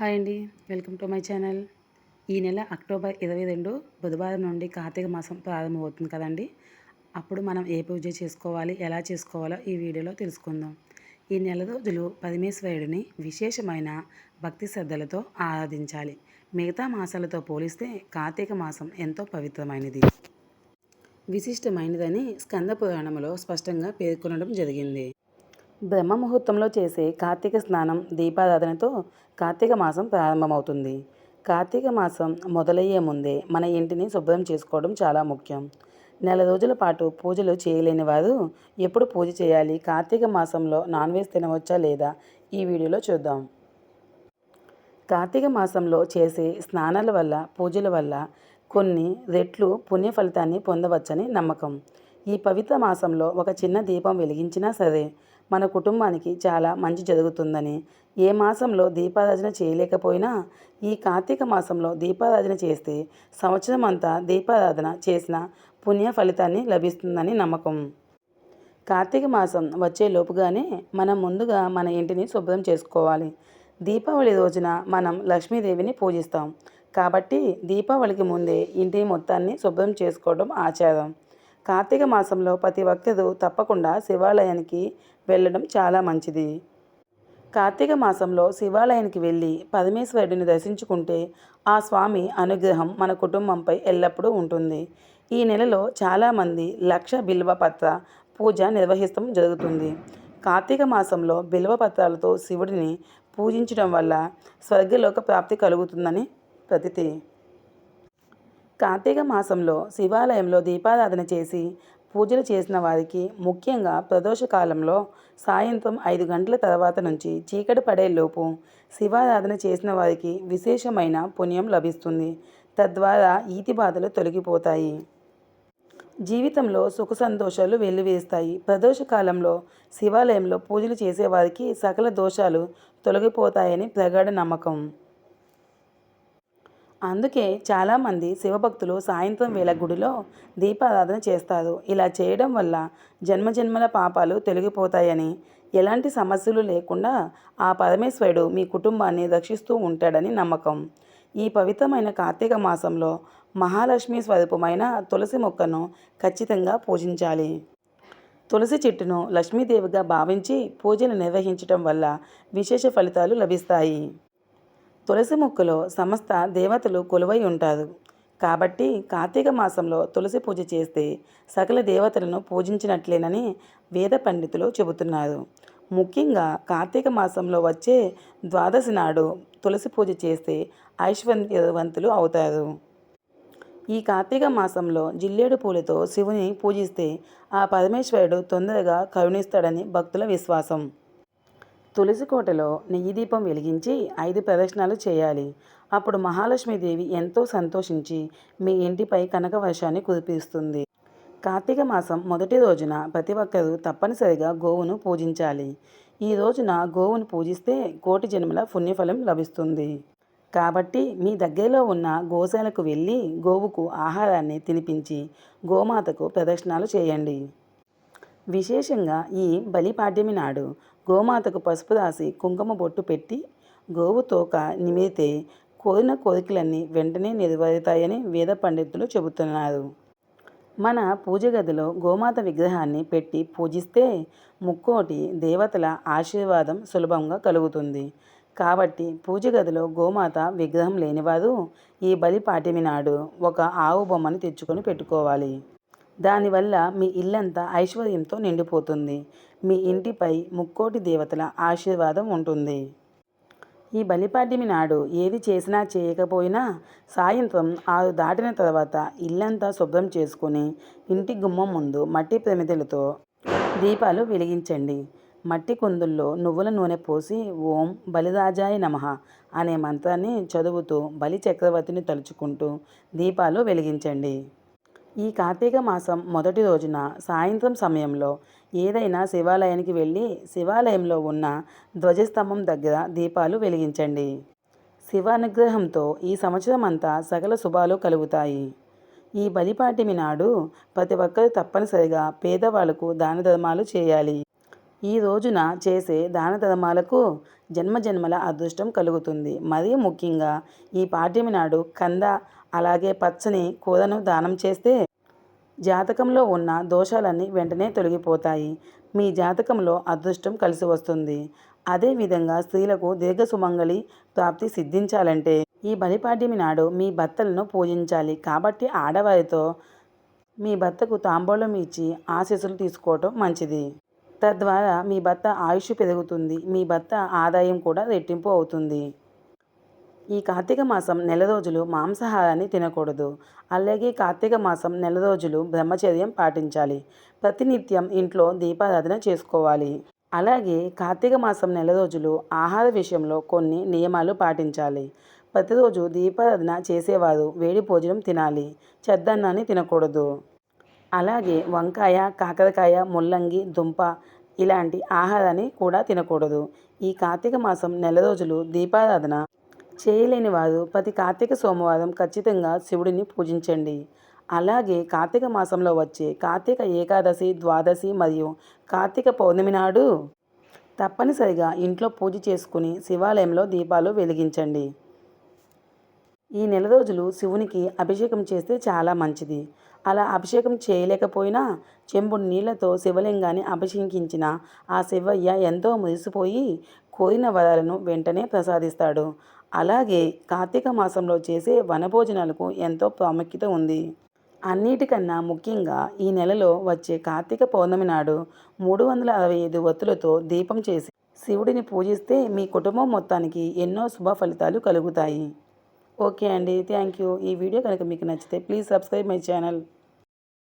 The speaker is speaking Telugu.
హాయ్ అండి. Welcome to my channel. ఈ నెల అక్టోబర్ ఇరవై రెండు బుధవారం నుండి కార్తీక మాసం ప్రారంభమవుతుంది కదండి. అప్పుడు మనం ఏ పూజ చేసుకోవాలి ఎలా చేసుకోవాలో ఈ వీడియోలో తెలుసుకుందాం. ఈ నెల రోజులు పరమేశ్వరుడిని విశేషమైన భక్తి శ్రద్ధలతో ఆరాధించాలి. మిగతా మాసాలతో పోలిస్తే కార్తీక మాసం ఎంతో పవిత్రమైనది. విశిష్టమైనదని స్కంద పురాణంలో స్పష్టంగా పేర్కొనడం జరిగింది. బ్రహ్మ ముహూర్తంలో చేసే కార్తీక స్నానం దీపారాధనతో కార్తీక మాసం ప్రారంభమవుతుంది. కార్తీక మాసం మొదలయ్యే ముందే మన ఇంటిని శుభ్రం చేసుకోవడం చాలా ముఖ్యం. నెల రోజుల పాటు పూజలు చేయలేని వారు ఎప్పుడు పూజ చేయాలి కార్తీక మాసంలో నాన్ వెజ్ తినవచ్చా లేదా ఈ వీడియోలో చూద్దాం. కార్తీక మాసంలో చేసే స్నానాల వల్ల పూజల వల్ల కొన్ని రెట్లు పుణ్య ఫలితాన్ని పొందవచ్చని నమ్మకం. ఈ పవిత్ర మాసంలో ఒక చిన్న దీపం వెలిగించినా సరే మన కుటుంబానికి చాలా మంచి జరుగుతుందని. ఏ మాసంలో దీపారాధన చేయలేకపోయినా ఈ కార్తీక మాసంలో దీపారాధన చేస్తే సంవత్సరం అంతా దీపారాధన చేసిన పుణ్య ఫలితాన్ని లభిస్తుందని నమ్మకం. కార్తీక మాసం వచ్చే లోపుగానే మనం ముందుగా మన ఇంటిని శుభ్రం చేసుకోవాలి. దీపావళి రోజున మనం లక్ష్మీదేవిని పూజిస్తాం. కాబట్టి దీపావళికి ముందే ఇంటి మొత్తాన్ని శుభ్రం చేసుకోవడం ఆచారం. కార్తీక మాసంలో ప్రతి ఒక్కరూ తప్పకుండా శివాలయానికి వెళ్ళడం చాలా మంచిది. కార్తీక మాసంలో శివాలయానికి వెళ్ళి పరమేశ్వరుడిని దర్శించుకుంటే ఆ స్వామి అనుగ్రహం మన కుటుంబంపై ఎల్లప్పుడూ ఉంటుంది. ఈ నెలలో చాలామంది లక్ష బిల్వపత్ర పూజ నిర్వహిస్తాం జరుగుతుంది. కార్తీక మాసంలో బిల్వపత్రాలతో శివుడిని పూజించడం వల్ల స్వర్గలోక ప్రాప్తి కలుగుతుందని ప్రతితి. కార్తీక మాసంలో శివాలయంలో దీపారాధన చేసి పూజలు చేసిన వారికి ముఖ్యంగా ప్రదోష కాలంలో సాయంత్రం ఐదు గంటల తర్వాత నుంచి చీకటి పడేలోపు శివారాధన చేసిన వారికి విశేషమైన పుణ్యం లభిస్తుంది. తద్వారా ఈతి బాధలు తొలగిపోతాయి. జీవితంలో సుఖ సంతోషాలు వెల్లివేస్తాయి. ప్రదోష కాలంలో శివాలయంలో పూజలు చేసేవారికి సకల దోషాలు తొలగిపోతాయని ప్రగాఢ నమ్మకం. అందుకే చాలామంది శివభక్తులు సాయంత్రం వేళ గుడిలో దీపారాధన చేస్తారు. ఇలా చేయడం వల్ల జన్మజన్మల పాపాలు తొలగిపోతాయని ఎలాంటి సమస్యలు లేకుండా ఆ పరమేశ్వరుడు మీ కుటుంబాన్ని రక్షిస్తూ ఉంటాడని నమ్మకం. ఈ పవిత్రమైన కార్తీక మాసంలో మహాలక్ష్మి స్వరూపమైన తులసి మొక్కను ఖచ్చితంగా పూజించాలి. తులసి చెట్టును లక్ష్మీదేవిగా భావించి పూజలు నిర్వహించటం వల్ల విశేష ఫలితాలు లభిస్తాయి. తులసి మొక్కలో సమస్త దేవతలు కొలువై ఉంటారు. కాబట్టి కార్తీక మాసంలో తులసి పూజ చేస్తే సకల దేవతలను పూజించినట్లేనని వేద పండితులు చెబుతున్నారు. ముఖ్యంగా కార్తీక మాసంలో వచ్చే ద్వాదశి నాడు తులసి పూజ చేస్తే ఐశ్వర్యవంతులు అవుతారు. ఈ కార్తీక మాసంలో జిల్లేడు పూలతో శివుని పూజిస్తే ఆ పరమేశ్వరుడు తొందరగా కరుణిస్తాడని భక్తుల విశ్వాసం. తులసి కోటలో నెయ్యి దీపం వెలిగించి ఐదు ప్రదక్షిణాలు చేయాలి. అప్పుడు మహాలక్ష్మీదేవి ఎంతో సంతోషించి మీ ఇంటిపై కనక వర్షాన్ని కురిపిస్తుంది. కార్తీక మాసం మొదటి రోజున ప్రతి ఒక్కరూ తప్పనిసరిగా గోవును పూజించాలి. ఈ రోజున గోవును పూజిస్తే కోటి జన్మల పుణ్యఫలం లభిస్తుంది. కాబట్టి మీ దగ్గరలో ఉన్న గోశాలకు వెళ్ళి గోవుకు ఆహారాన్ని తినిపించి గోమాతకు ప్రదక్షిణాలు చేయండి. విశేషంగా ఈ బలిపాడ్యమి నాడు గోమాతకు పసుపు రాసి కుంకుమ బొట్టు పెట్టి గోవు తోక నిమిరితే కోరిన కోరికలన్నీ వెంటనే నెరవేరుతాయని వేద పండితులు చెబుతున్నారు. మన పూజ గదిలో గోమాత విగ్రహాన్ని పెట్టి పూజిస్తే ముక్కోటి దేవతల ఆశీర్వాదం సులభంగా కలుగుతుంది. కాబట్టి పూజ గదిలో గోమాత విగ్రహం లేనివారు ఈ బలి పాటిమి నాడు ఒక ఆవు బొమ్మను తెచ్చుకొని పెట్టుకోవాలి. దానివల్ల మీ ఇల్లంతా ఐశ్వర్యంతో నిండిపోతుంది. మీ ఇంటిపై ముక్కోటి దేవతల ఆశీర్వాదం ఉంటుంది. ఈ బలిపాడ్యమి నాడు ఏది చేసినా చేయకపోయినా సాయంత్రం ఆరు దాటిన తర్వాత ఇల్లంతా శుభ్రం చేసుకుని ఇంటి గుమ్మం ముందు మట్టి ప్రమిదలతో దీపాలు వెలిగించండి. మట్టి కుందుల్లో నువ్వుల నూనె పోసి ఓం బలిరాజాయ నమ అనే మంత్రాన్ని చదువుతూ బలి చక్రవర్తిని తలుచుకుంటూ దీపాలు వెలిగించండి. ఈ కార్తీక మాసం మొదటి రోజున సాయంత్రం సమయంలో ఏదైనా శివాలయానికి వెళ్ళి శివాలయంలో ఉన్న ధ్వజస్తంభం దగ్గర దీపాలు వెలిగించండి. శివానుగ్రహంతో ఈ సంవత్సరం అంతా సకల శుభాలు కలుగుతాయి. ఈ బలిపాటిమి నాడు ప్రతి ఒక్కరు తప్పనిసరిగా పేదవాళ్ళకు దాన ధర్మాలు చేయాలి. ఈ రోజున చేసే దాన ధర్మాలకు జన్మజన్మల అదృష్టం కలుగుతుంది. మరీ ముఖ్యంగా ఈ పాడ్యమి నాడు కంద అలాగే పచ్చని కూరను దానం చేస్తే జాతకంలో ఉన్న దోషాలన్నీ వెంటనే తొలగిపోతాయి. మీ జాతకంలో అదృష్టం కలిసి వస్తుంది. అదేవిధంగా స్త్రీలకు దీర్ఘ సుమంగళి ప్రాప్తి సిద్ధించాలంటే ఈ బలిపాడ్యమి నాడు మీ భర్తలను పూజించాలి. కాబట్టి ఆడవారితో మీ భర్తకు తాంబూలం ఇచ్చి ఆశీస్సులు తీసుకోవటం మంచిది. తద్వారా మీ భర్త ఆయుష్ పెరుగుతుంది. మీ భర్త ఆదాయం కూడా రెట్టింపు అవుతుంది. ఈ కార్తీక మాసం నెల రోజులు మాంసాహారాన్ని తినకూడదు. అలాగే కార్తీక మాసం నెల రోజులు బ్రహ్మచర్యం పాటించాలి. ప్రతినిత్యం ఇంట్లో దీపారాధన చేసుకోవాలి. అలాగే కార్తీక మాసం నెల రోజులు ఆహార విషయంలో కొన్ని నియమాలు పాటించాలి. ప్రతిరోజు దీపారాధన చేసేవారు వేడి భోజనం తినాలి. చెద్దన్నాన్ని తినకూడదు. అలాగే వంకాయ కాకరకాయ ముల్లంగి దుంప ఇలాంటి ఆహారాన్ని కూడా తినకూడదు. ఈ కార్తీక మాసం నెల రోజులు దీపారాధన చేయలేని వారు ప్రతి కార్తీక సోమవారం ఖచ్చితంగా శివుడిని పూజించండి. అలాగే కార్తీక మాసంలో వచ్చే కార్తీక ఏకాదశి ద్వాదశి మరియు కార్తీక పౌర్ణమి నాడు తప్పనిసరిగా ఇంట్లో పూజ చేసుకుని శివాలయంలో దీపాలు వెలిగించండి. ఈ నెల రోజులు శివునికి అభిషేకం చేస్తే చాలా మంచిది. అలా అభిషేకం చేయలేకపోయినా చెంబుడు నీళ్ళతో శివలింగాన్ని అభిషేకించిన ఆ శివయ్య ఎంతో మురిసిపోయి కోరిన వరాలను వెంటనే ప్రసాదిస్తాడు. అలాగే కార్తీక మాసంలో చేసే వనభోజనాలకు ఎంతో ప్రాముఖ్యత ఉంది. అన్నిటికన్నా ముఖ్యంగా ఈ నెలలో వచ్చే కార్తీక పౌర్ణమి నాడు మూడు వందల అరవై ఐదు వత్తులతో దీపం చేసి శివుడిని పూజిస్తే మీ కుటుంబం మొత్తానికి ఎన్నో శుభ ఫలితాలు కలుగుతాయి. ఓకే అండి. Thank you. ఈ వీడియో కనుక మీకు నచ్చితే ప్లీజ్ సబ్స్క్రైబ్ మై ఛానల్.